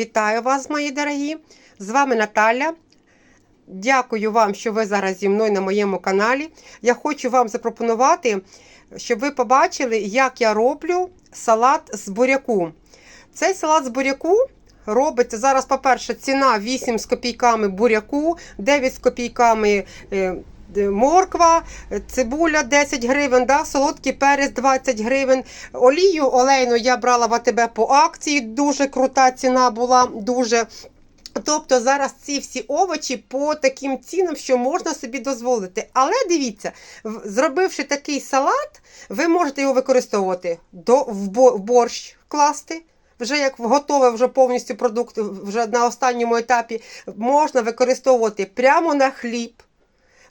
Вітаю вас, мої дорогі! З вами Наталя. Дякую вам, що ви зараз зі мною на моєму каналі. Я хочу вам запропонувати, щоб ви побачили, як я роблю салат з буряку. Цей салат з буряку робиться зараз, по-перше, ціна 8 з копійками буряку, 9 з копійками. Е, Морква, е, цибуля 10 гривень, да, солодкий перець 20 гривень. Олію олейну я брала в АТБ по акції, дуже крута ціна була, дуже. Тобто зараз ці всі овочі по таким цінам, що можна собі дозволити. Але дивіться, зробивши такий салат, ви можете його використовувати до, в борщ класти. Вже як готове вже повністю продукт, вже на останньому етапі можна використовувати прямо на хліб.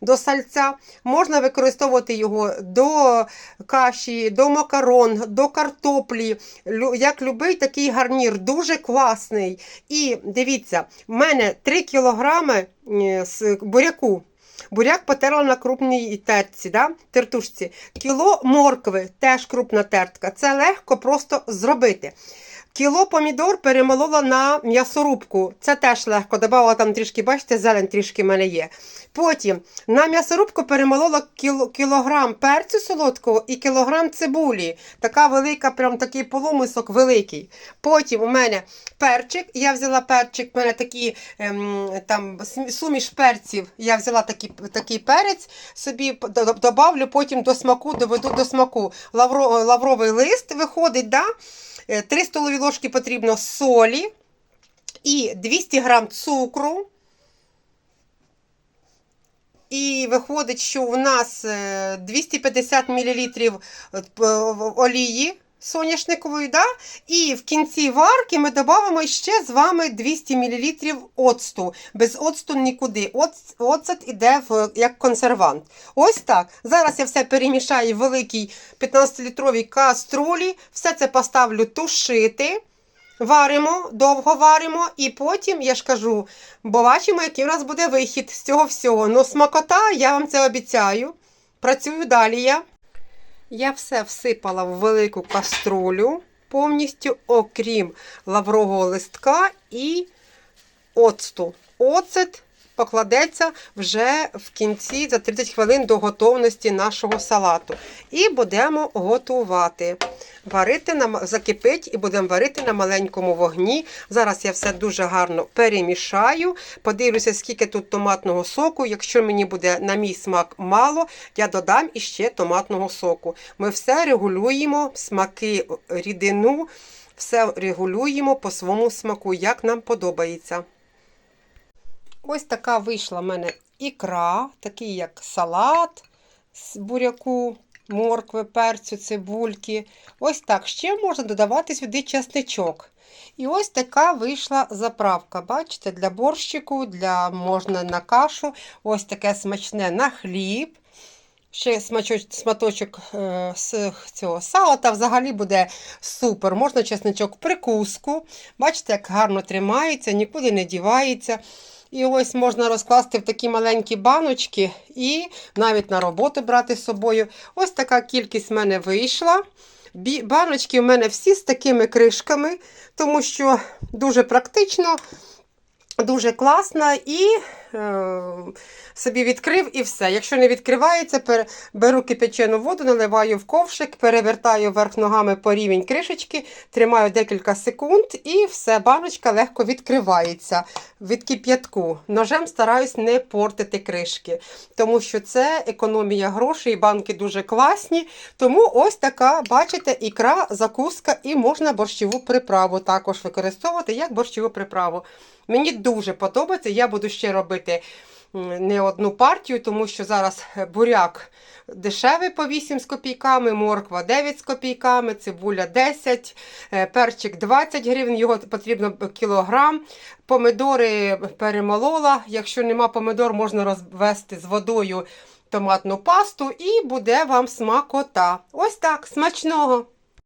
До сальця можна використовувати його до каші, до макарон, до картоплі. Як любий такий гарнір, дуже класний. І дивіться, в мене 3 кілограми з буряку. Буряк потерла на крупній терці, да? тертушці. Кіло моркви, теж крупна тертка. Це легко просто зробити. Кіло помідор перемолола на м'ясорубку. Це теж легко. Добавила там трішки, бачите, зелень трішки в мене є. Потім на м'ясорубку перемолола кіло, кілограм перцю солодкого і кілограм цибулі. Така велика, прям такий полумисок великий. Потім у мене перчик. Я взяла перчик, у мене такі ем, там суміш перців. Я взяла такий, такий перець, собі добавлю потім до смаку, доведу до смаку. Лавро, лавровий лист виходить, да? 3 столові ложки потрібно солі і 200 грам цукру. І виходить, що у нас е, 250 мл олії соняшникової, да? і в кінці варки ми додамо ще з вами 200 мл оцту. Без оцту нікуди. Оц- Оцет іде в, як консервант. Ось так. Зараз я все перемішаю в великій 15-літровій каструлі, все це поставлю тушити. Варимо, довго варимо, і потім, я ж кажу, бо бачимо, який у нас буде вихід з цього всього. Ну, смакота, я вам це обіцяю. Працюю далі я. Я все всипала в велику каструлю повністю, окрім лаврового листка і оцту. Оцет покладеться вже в кінці за 30 хвилин до готовності нашого салату. І будемо готувати. Варити на закипить і будемо варити на маленькому вогні. Зараз я все дуже гарно перемішаю. Подивлюся, скільки тут томатного соку. Якщо мені буде на мій смак мало, я додам іще томатного соку. Ми все регулюємо, смаки, рідину, все регулюємо по своєму смаку, як нам подобається. Ось така вийшла в мене ікра, такий як салат з буряку, моркви, перцю, цибульки. Ось так. Ще можна додавати сюди чесничок. І ось така вийшла заправка. Бачите, для борщику, для можна на кашу. Ось таке смачне на хліб. Ще смачоч, сматочок е, з цього сала, та взагалі буде супер. Можна чесничок прикуску. Бачите, як гарно тримається, нікуди не дівається. І ось можна розкласти в такі маленькі баночки і навіть на роботу брати з собою. Ось така кількість в мене вийшла. Баночки в мене всі з такими кришками, тому що дуже практично, дуже класно і е, собі відкрив і все. Якщо не відкривається, пер- беру кипячену воду, наливаю в ковшик, перевертаю вверх ногами по рівень кришечки, тримаю декілька секунд і все, баночка легко відкривається від кип'ятку. Ножем стараюсь не портити кришки, тому що це економія грошей, банки дуже класні. Тому ось така, бачите, ікра, закуска і можна борщову приправу також використовувати як борщову приправу. Мені дуже подобається. Я буду ще робити не одну партію, тому що зараз буряк дешевий по 8 з копійками, морква 9 з копійками, цибуля 10, е, перчик 20 гривень, його потрібно кілограм. Помидори перемолола. Якщо нема помидор, можна розвести з водою томатну пасту і буде вам смакота. Ось так, смачного!